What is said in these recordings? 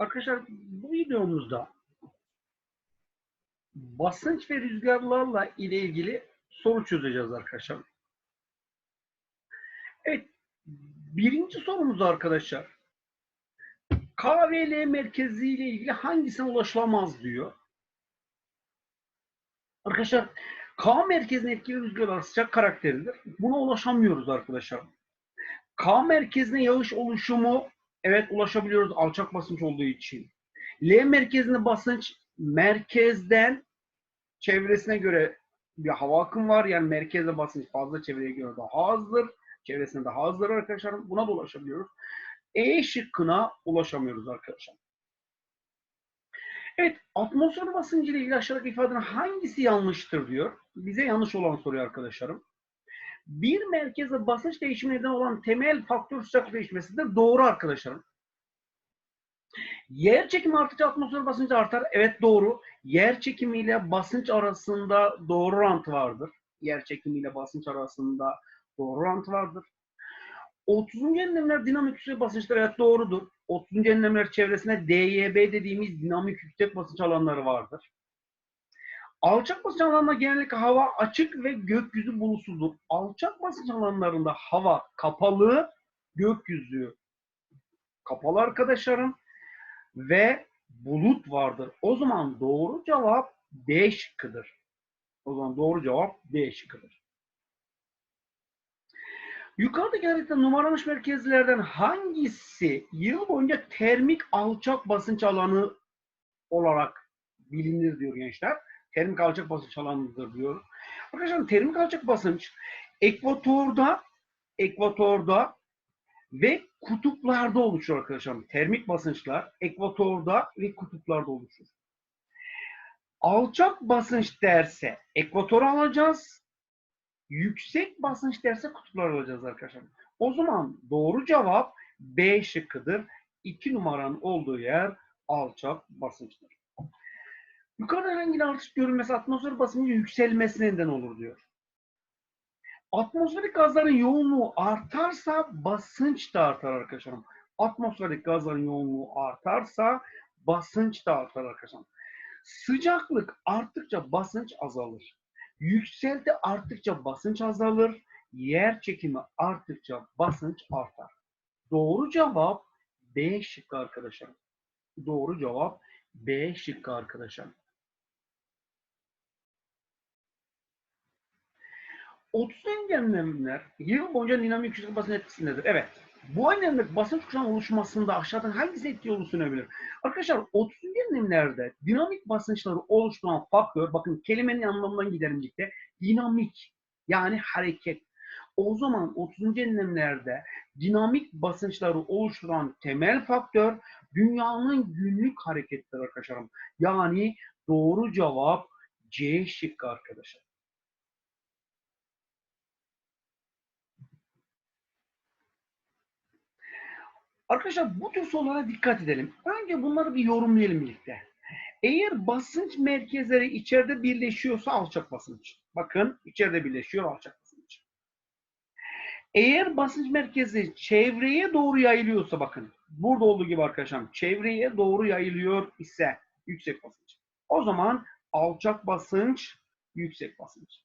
Arkadaşlar bu videomuzda basınç ve rüzgarlarla ile ilgili soru çözeceğiz arkadaşlar. Evet, birinci sorumuz arkadaşlar. K ve L merkezi ile ilgili hangisine ulaşılamaz diyor. Arkadaşlar K merkezine etkili rüzgarlar sıcak karakteridir. Buna ulaşamıyoruz arkadaşlar. K merkezine yağış oluşumu evet ulaşabiliyoruz alçak basınç olduğu için. L merkezinde basınç merkezden çevresine göre bir hava akım var. Yani merkezde basınç fazla çevreye göre daha azdır. Çevresine daha azdır arkadaşlar. Buna da ulaşabiliyoruz. E şıkkına ulaşamıyoruz arkadaşlar. Evet, atmosfer basıncı ile ilgili aşağıdaki ifadenin hangisi yanlıştır diyor. Bize yanlış olan soruyor arkadaşlarım. Bir merkezde basınç değişimi neden olan temel faktör sıcaklık değişmesidir. Doğru arkadaşlarım. Yer çekimi arttıkça atmosfer basıncı artar. Evet doğru. Yer çekimi ile basınç arasında doğru orantı vardır. Yer çekimi ile basınç arasında doğru orantı vardır. 30. enlemler dinamik yüksek basınçlar evet doğrudur. 30. enlemler çevresinde DYB dediğimiz dinamik yüksek basınç alanları vardır. Alçak basınç alanlarında genellikle hava açık ve gökyüzü bulutsuzdur. Alçak basınç alanlarında hava kapalı, gökyüzü kapalı arkadaşlarım ve bulut vardır. O zaman doğru cevap D şıkkıdır. O zaman doğru cevap D şıkkıdır. Yukarıdaki haritada numaralanmış merkezlerden hangisi yıl boyunca termik alçak basınç alanı olarak bilinir diyor gençler. Termik alçak basınç alanıdır diyor. Arkadaşlar termik alçak basınç ekvatorda ekvatorda ve kutuplarda oluşur arkadaşlar. Termik basınçlar ekvatorda ve kutuplarda oluşur. Alçak basınç derse ekvator alacağız. Yüksek basınç derse kutuplar alacağız arkadaşlar. O zaman doğru cevap B şıkkıdır. 2 numaranın olduğu yer alçak basınçtır. Yukarıda bir artış görülmesi atmosfer basıncı yükselmesine neden olur diyor. Atmosferik gazların yoğunluğu artarsa basınç da artar arkadaşlarım. Atmosferik gazların yoğunluğu artarsa basınç da artar arkadaşlarım. Sıcaklık arttıkça basınç azalır. Yükselti arttıkça basınç azalır. Yer çekimi arttıkça basınç artar. Doğru cevap B şıkkı arkadaşlar. Doğru cevap B şıkkı arkadaşlar. 30 enlemler yıl boyunca dinamik yüksek basınç etkisindedir. Evet. Bu enlemde basınç kuşağının oluşmasında aşağıdan hangisi etki olur sunabilir? Arkadaşlar 30 enlemlerde dinamik basınçları oluşturan faktör, bakın kelimenin anlamından gidelim birlikte, dinamik yani hareket. O zaman 30. enlemlerde dinamik basınçları oluşturan temel faktör dünyanın günlük hareketleri arkadaşlarım. Yani doğru cevap C şıkkı arkadaşlar. Arkadaşlar bu tür sorulara dikkat edelim. Önce bunları bir yorumlayalım birlikte. Eğer basınç merkezleri içeride birleşiyorsa alçak basınç. Bakın içeride birleşiyor alçak basınç. Eğer basınç merkezi çevreye doğru yayılıyorsa bakın. Burada olduğu gibi arkadaşlar çevreye doğru yayılıyor ise yüksek basınç. O zaman alçak basınç, yüksek basınç.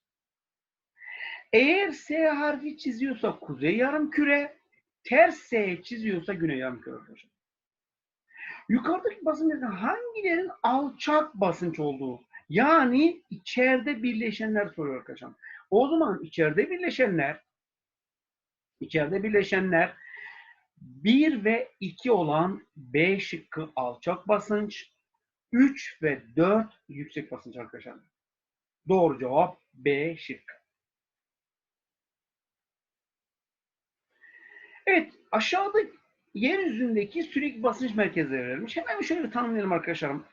Eğer S harfi çiziyorsa kuzey yarım küre, ters çiziyorsa güney yarımküre arkadaşlar. Yukarıdaki basınçların hangilerinin alçak basınç olduğu yani içeride birleşenler soruyor arkadaşlar. O zaman içeride birleşenler içeride birleşenler 1 ve 2 olan B şıkkı alçak basınç, 3 ve 4 yüksek basınç arkadaşlar. Doğru cevap B şıkkı. Evet, aşağıda yeryüzündeki sürekli basınç merkezleri verilmiş. Hemen şöyle tanımlayalım arkadaşlarım.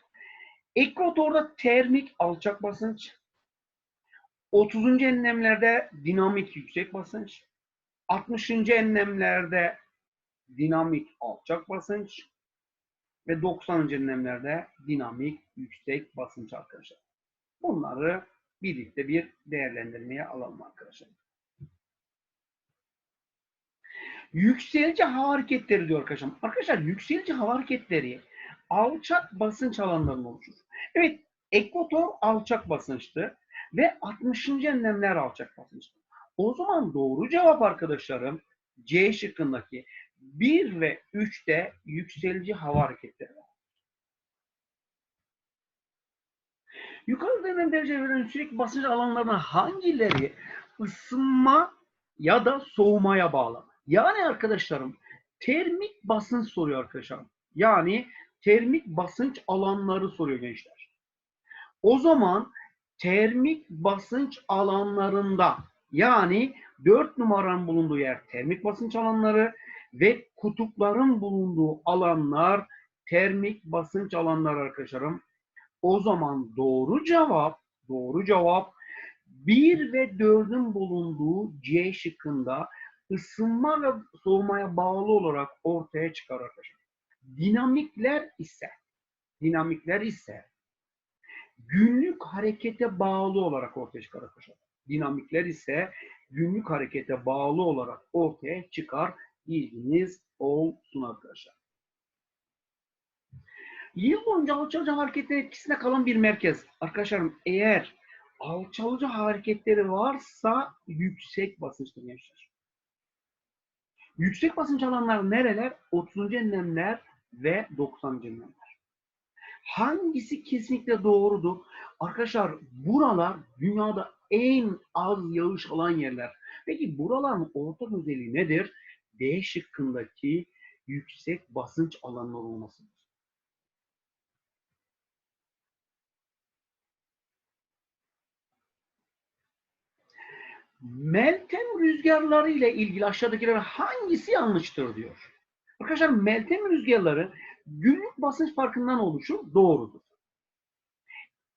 Ekvatorda termik alçak basınç, 30. enlemlerde dinamik yüksek basınç, 60. enlemlerde dinamik alçak basınç ve 90. enlemlerde dinamik yüksek basınç arkadaşlar. Bunları birlikte bir değerlendirmeye alalım arkadaşlar. Yükselici hava hareketleri diyor arkadaşlar. Arkadaşlar yükselici hava hareketleri alçak basınç alanlarından oluşur. Evet, ekvator alçak basınçtı ve 60. enlemler alçak basınçtı. O zaman doğru cevap arkadaşlarım C şıkkındaki 1 ve 3'te yükselici hava hareketleri var. Yukarıda verilen derece verilen sürekli basınç alanlarına hangileri ısınma ya da soğumaya bağlı? Yani arkadaşlarım termik basınç soruyor arkadaşlarım. Yani termik basınç alanları soruyor gençler. O zaman termik basınç alanlarında yani 4 numaranın bulunduğu yer termik basınç alanları ve kutupların bulunduğu alanlar termik basınç alanları arkadaşlarım. O zaman doğru cevap, doğru cevap 1 ve 4'ün bulunduğu C şıkkında ısınma ve soğumaya bağlı olarak ortaya çıkar arkadaşlar. Dinamikler ise dinamikler ise günlük harekete bağlı olarak ortaya çıkar arkadaşlar. Dinamikler ise günlük harekete bağlı olarak ortaya çıkar. Bilginiz olsun arkadaşlar. Yıl boyunca alçalıcı hareketler etkisinde kalan bir merkez. Arkadaşlarım eğer alçalıcı hareketleri varsa yüksek basınçtır gençler. Yüksek basınç alanları nereler? 30. enlemler ve 90. enlemler. Hangisi kesinlikle doğrudur? Arkadaşlar buralar dünyada en az yağış alan yerler. Peki buraların ortak özelliği nedir? D şıkkındaki yüksek basınç alanları olmasıdır. Meltem rüzgarları ile ilgili aşağıdakiler hangisi yanlıştır diyor. Arkadaşlar meltem rüzgarları günlük basınç farkından oluşur. Doğrudur.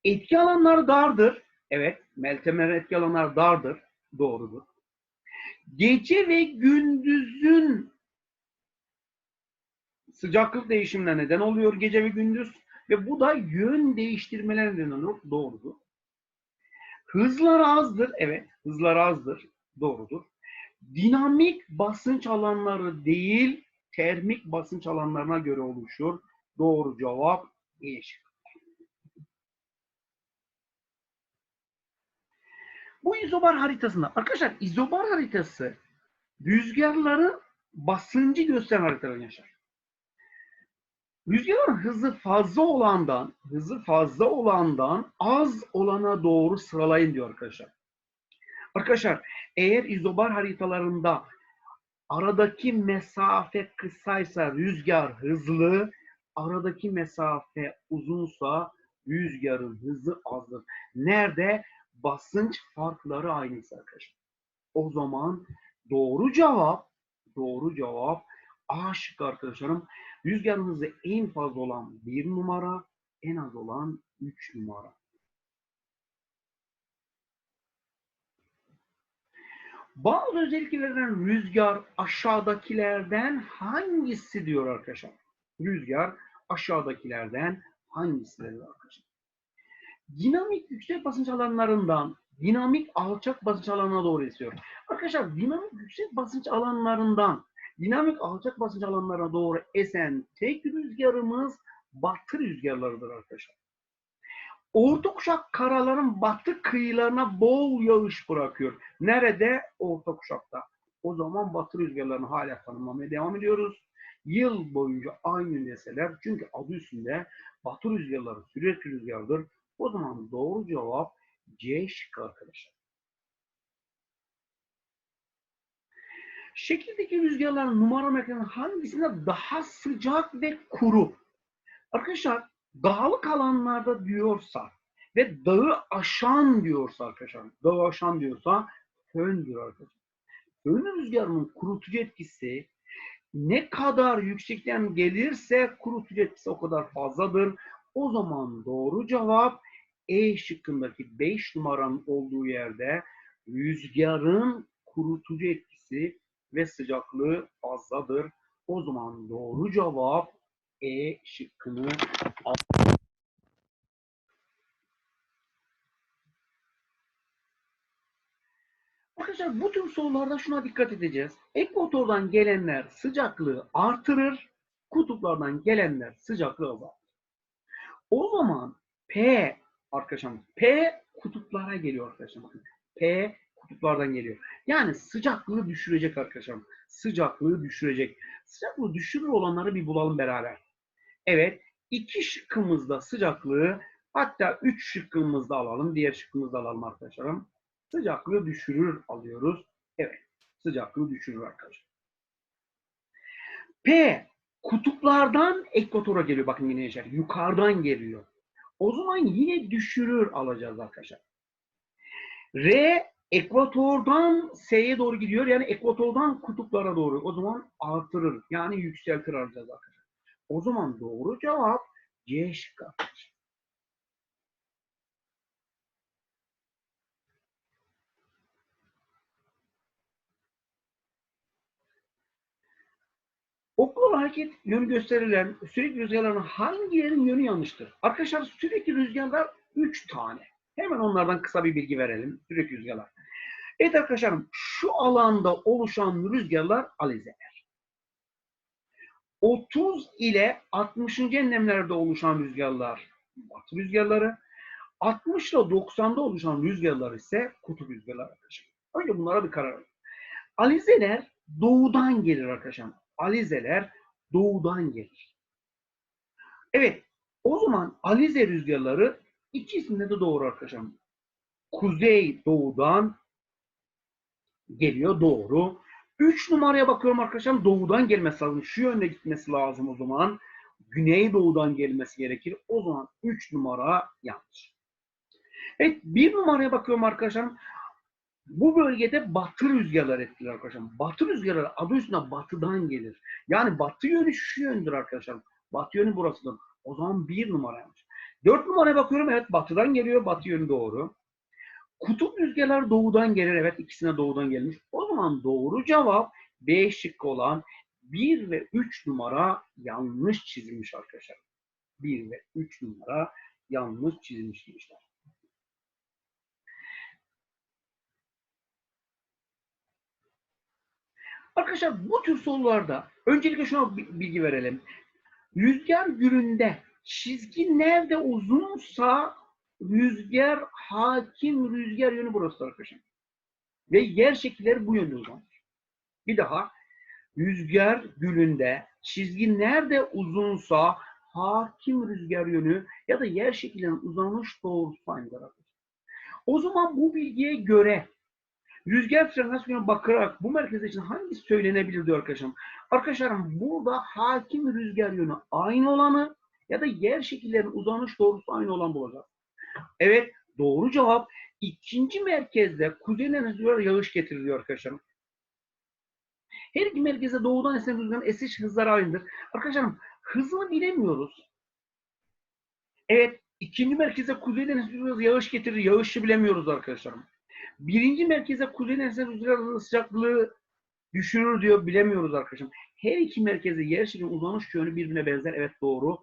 Etki alanları dardır. Evet, meltemlerin etki alanları dardır. Doğrudur. Gece ve gündüzün sıcaklık değişimine neden oluyor gece ve gündüz ve bu da yön değiştirmeler neden olur. Doğrudur. Hızlar azdır. Evet, hızlar azdır. Doğrudur. Dinamik basınç alanları değil, termik basınç alanlarına göre oluşur. Doğru cevap E. Bu izobar haritasında, arkadaşlar izobar haritası rüzgarların basıncı gösteren haritalar yaşar. Rüzgarın hızı fazla olandan, hızı fazla olandan az olana doğru sıralayın diyor arkadaşlar. Arkadaşlar eğer izobar haritalarında aradaki mesafe kısaysa rüzgar hızlı, aradaki mesafe uzunsa rüzgarın hızı azdır. Nerede? Basınç farkları aynıysa arkadaşlar. O zaman doğru cevap, doğru cevap A şıkkı arkadaşlarım. Rüzgarın hızı en fazla olan 1 numara, en az olan 3 numara. Bazı özelliklerden rüzgar aşağıdakilerden hangisi diyor arkadaşlar. Rüzgar aşağıdakilerden hangisidir arkadaşlar. Dinamik yüksek basınç alanlarından dinamik alçak basınç alanına doğru esiyor. Arkadaşlar dinamik yüksek basınç alanlarından dinamik alçak basınç alanlarına doğru esen tek rüzgarımız batı rüzgarlarıdır arkadaşlar. Orta kuşak karaların batı kıyılarına bol yağış bırakıyor. Nerede? Orta kuşakta. O zaman batı rüzgarlarını hala tanımlamaya devam ediyoruz. Yıl boyunca aynı deseler çünkü adı üstünde batı rüzgarları sürekli rüzgardır. O zaman doğru cevap C şıkkı arkadaşlar. Şekildeki rüzgarların numara mekanı hangisinde daha sıcak ve kuru? Arkadaşlar dağlık alanlarda diyorsa ve dağı aşan diyorsa arkadaşlar, dağı aşan diyorsa fön diyor arkadaşlar. Fön rüzgarının kurutucu etkisi ne kadar yüksekten gelirse kurutucu etkisi o kadar fazladır. O zaman doğru cevap E şıkkındaki 5 numaranın olduğu yerde rüzgarın kurutucu etkisi ve sıcaklığı fazladır. O zaman doğru cevap E şıkkını al. Arkadaşlar bu tür sorularda şuna dikkat edeceğiz. Ekvatordan gelenler sıcaklığı artırır, kutuplardan gelenler sıcaklığı azaltır. O zaman P arkadaşlar P kutuplara geliyor arkadaşlar. P kutuplardan geliyor. Yani sıcaklığı düşürecek arkadaşlar. Sıcaklığı düşürecek. Sıcaklığı düşürür olanları bir bulalım beraber. Evet. iki şıkkımızda sıcaklığı hatta üç şıkkımızda alalım. Diğer şıkkımızda alalım arkadaşlarım. Sıcaklığı düşürür alıyoruz. Evet. Sıcaklığı düşürür arkadaşlar. P kutuplardan ekvatora geliyor. Bakın yine yaşar. Yukarıdan geliyor. O zaman yine düşürür alacağız arkadaşlar. R ekvatordan S'ye doğru gidiyor. Yani ekvatordan kutuplara doğru. O zaman artırır. Yani yükseltir alacağız arkadaşlar. O zaman doğru cevap C şıkkı. arkadaşlar. Okul hareket yönü gösterilen sürekli rüzgarların hangilerinin yönü yanlıştır? Arkadaşlar sürekli rüzgarlar 3 tane. Hemen onlardan kısa bir bilgi verelim. Sürekli rüzgarlar. Evet arkadaşlarım şu alanda oluşan rüzgarlar alizeler. 30 ile 60. enlemlerde oluşan rüzgarlar batı rüzgarları. 60 ile 90'da oluşan rüzgarlar ise kutup rüzgarları arkadaşlar. Önce bunlara bir karar verin. Alizeler doğudan gelir arkadaşlar. Alizeler doğudan gelir. Evet, o zaman alize rüzgarları ikisinde de doğru arkadaşlar. Kuzey doğudan geliyor doğru. 3 numaraya bakıyorum arkadaşlar. Doğudan gelmesi lazım. Şu yönde gitmesi lazım o zaman. Güney doğudan gelmesi gerekir. O zaman 3 numara yanlış. Evet 1 numaraya bakıyorum arkadaşlar. Bu bölgede batı rüzgarlar etkiler arkadaşlar. Batı rüzgarları adı üstünde batıdan gelir. Yani batı yönü şu yöndür arkadaşlar. Batı yönü burasıdır. O zaman bir numara yanlış. Dört numaraya bakıyorum. Evet batıdan geliyor. Batı yönü doğru. Kutup rüzgarlar doğudan gelir. Evet ikisine doğudan gelmiş. O zaman doğru cevap B şıkkı olan 1 ve 3 numara yanlış çizilmiş arkadaşlar. 1 ve 3 numara yanlış çizilmiş gençler. Arkadaşlar bu tür sorularda öncelikle şuna bilgi verelim. Rüzgar gülünde çizgi nerede uzunsa rüzgar hakim rüzgar yönü burası arkadaşlar. Ve yer şekilleri bu yönde uzanır. Bir daha rüzgar gülünde çizgi nerede uzunsa hakim rüzgar yönü ya da yer şekillerinin uzanış doğrusu aynıdır arkadaşlar. O zaman bu bilgiye göre Rüzgar frekansına bakarak bu merkez için hangisi söylenebilir diyor arkadaşlarım. Arkadaşlarım burada hakim rüzgar yönü aynı olanı ya da yer şekillerinin uzanış doğrusu aynı olan bulacağız. Evet doğru cevap ikinci merkezde kuzeyden rüzgar yağış getiriliyor arkadaşlarım. Her iki merkeze doğudan esen rüzgarın esiş hızları aynıdır. Arkadaşlarım hızını bilemiyoruz. Evet ikinci merkeze kuzeyden rüzgar yağış getirir. Yağışı bilemiyoruz arkadaşlarım. Birinci merkeze kuzey eser rüzgar sıcaklığı düşürür diyor. Bilemiyoruz arkadaşım. Her iki merkeze yer şekli uzanış yönü birbirine benzer. Evet doğru.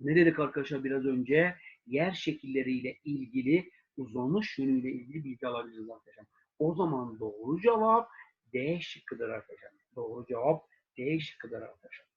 Ne dedik arkadaşlar biraz önce? Yer şekilleriyle ilgili uzanış yönüyle ilgili bilgi alabiliriz arkadaşlar. O zaman doğru cevap D şıkkıdır arkadaşlar. Doğru cevap D şıkkıdır arkadaşlar.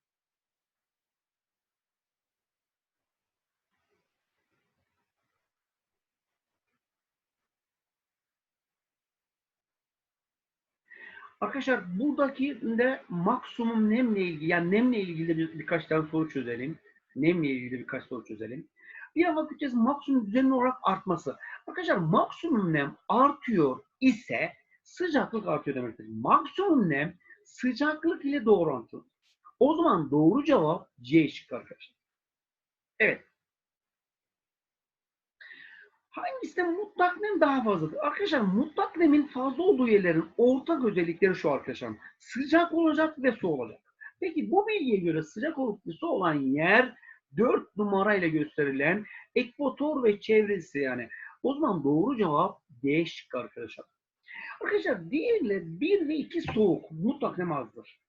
Arkadaşlar buradaki de maksimum nemle ilgili yani nemle ilgili bir, birkaç tane soru çözelim. Nemle ilgili birkaç soru çözelim. Bir yana bakacağız maksimum düzenli olarak artması. Arkadaşlar maksimum nem artıyor ise sıcaklık artıyor demektir. Maksimum nem sıcaklık ile doğru orantılı. O zaman doğru cevap C şıkkı arkadaşlar. Evet. Hangisi mutlak nem daha fazladır? Arkadaşlar mutlak nemin fazla olduğu yerlerin ortak özellikleri şu arkadaşlar. Sıcak olacak ve su olacak. Peki bu bilgiye göre sıcak olup su olan yer 4 numarayla gösterilen ekvator ve çevresi yani. O zaman doğru cevap D şıkkı arkadaşlar. Arkadaşlar diğerle 1 ve 2 soğuk mutlak nem azdır.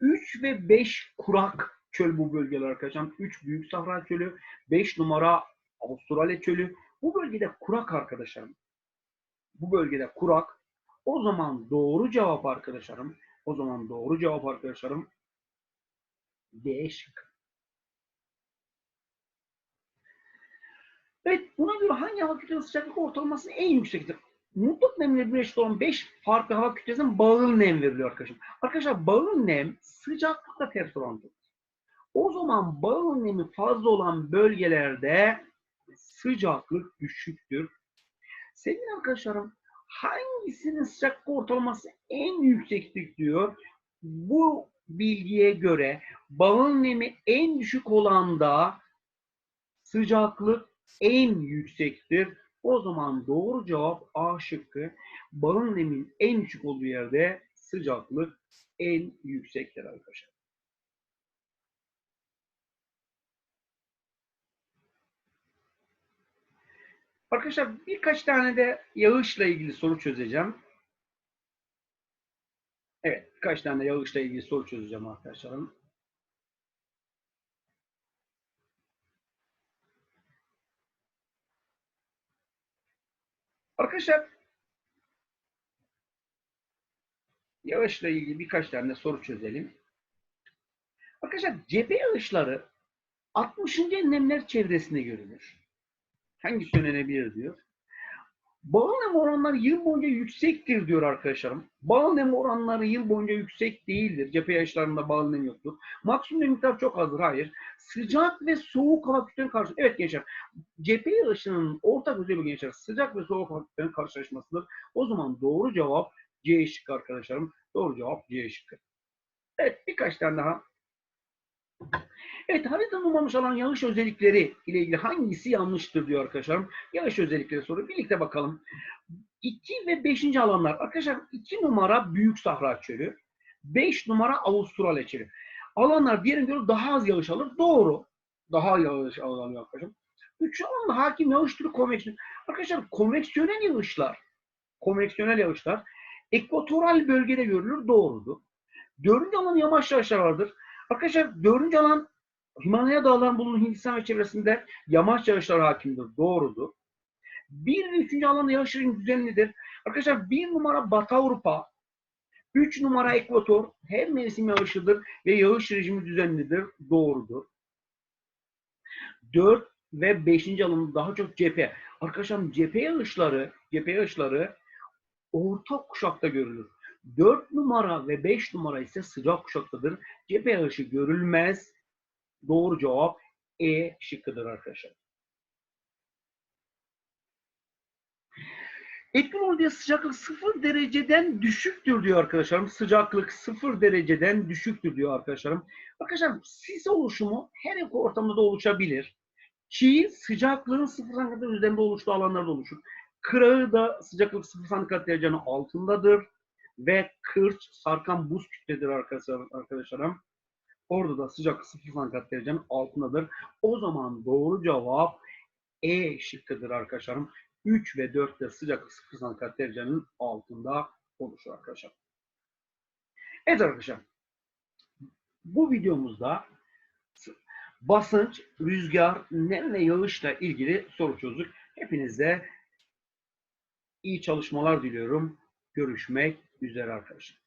3 ve 5 kurak çöl bu bölgeler arkadaşlar. 3 büyük sahra çölü, 5 numara Avustralya çölü, bu bölgede kurak arkadaşlarım. Bu bölgede kurak. O zaman doğru cevap arkadaşlarım. O zaman doğru cevap arkadaşlarım. D şıkkı. Evet, buna göre hangi hava kütlesi sıcaklık ortalaması en yüksektir? Mutlak nemle birleşik olan 5 farklı hava kütlesinin bağıl nem veriliyor arkadaşlar. Arkadaşlar bağıl nem sıcaklıkla ters orantılı. O zaman bağıl nemi fazla olan bölgelerde sıcaklık düşüktür. Sevgili arkadaşlarım, hangisinin sıcaklık ortalaması en yüksektir diyor. Bu bilgiye göre bağıl nemi en düşük olanda sıcaklık en yüksektir. O zaman doğru cevap A şıkkı. Bağın nemin en düşük olduğu yerde sıcaklık en yüksektir arkadaşlar. Arkadaşlar birkaç tane de yağışla ilgili soru çözeceğim. Evet, birkaç tane yağışla ilgili soru çözeceğim arkadaşlarım. Arkadaşlar yağışla ilgili birkaç tane soru çözelim. Arkadaşlar cephe yağışları 60. enlemler çevresinde görülür. Hangisi önlenebilir diyor. Bağıl nem oranları yıl boyunca yüksektir diyor arkadaşlarım. Bağıl nem oranları yıl boyunca yüksek değildir. Cephe yağışlarında bağıl nem yoktur. Maksimum nem miktarı çok azdır. Hayır. Sıcak ve soğuk hava kütlelerinin karşı. Evet gençler. Cephe yağışının ortak özelliği gençler. Sıcak ve soğuk hava kütlelerinin karşılaşmasıdır. O zaman doğru cevap C şıkkı arkadaşlarım. Doğru cevap C şıkkı. Evet birkaç tane daha. Evet harita numaramış olan yağış özellikleri ile ilgili hangisi yanlıştır diyor arkadaşlarım. Yağış özellikleri soru. Birlikte bakalım. 2 ve 5. alanlar. Arkadaşlar 2 numara Büyük Sahra Çölü. 5 numara Avustralya Çölü. Alanlar diğerine göre daha az yağış alır. Doğru. Daha yağış alıyor arkadaşlar. 3 alanda hakim yağış türü konveksiyon. Arkadaşlar konveksiyonel yağışlar konveksiyonel yağışlar ekvatoral bölgede görülür. Doğrudur. Dördüncü alan yamaç yağışlar vardır. Arkadaşlar dördüncü alan Himalaya dağlarının bulunduğu Hindistan ve çevresinde yamaç yağışlar hakimdir. Doğrudur. Bir ve üçüncü alanda yağış rejimi düzenlidir. Arkadaşlar bir numara Batı Avrupa, üç numara Ekvator her mevsim yağışıdır ve yağış rejimi düzenlidir. Doğrudur. Dört ve beşinci alanı daha çok cephe. Arkadaşlar cephe yağışları, cephe yağışları orta kuşakta görülür. 4 numara ve 5 numara ise sıcak kuşaktadır. Cephe yağışı görülmez. Doğru cevap E şıkkıdır arkadaşlar. Ekran diye sıcaklık 0 dereceden düşüktür diyor arkadaşlarım. Sıcaklık 0 dereceden düşüktür diyor arkadaşlarım. Arkadaşlar sis oluşumu her iki ortamda da oluşabilir. Çiğ sıcaklığın 0 santigrat üzerinde oluştuğu alanlarda oluşur. Kırağı da sıcaklık 0 santigrat derecenin altındadır. Ve kırç sarkan buz kütledir arkadaşlar, arkadaşlarım. Orada da sıcaklık 0 santigrat derecenin altındadır. O zaman doğru cevap E şıkkıdır arkadaşlarım. 3 ve 4 de sıcaklık 0 santigrat derecenin altında oluşur arkadaşlar. Evet arkadaşlar. Bu videomuzda basınç, rüzgar, nem ve yağışla ilgili soru çözdük. Hepinize iyi çalışmalar diliyorum. Görüşmek üzere arkadaşlar.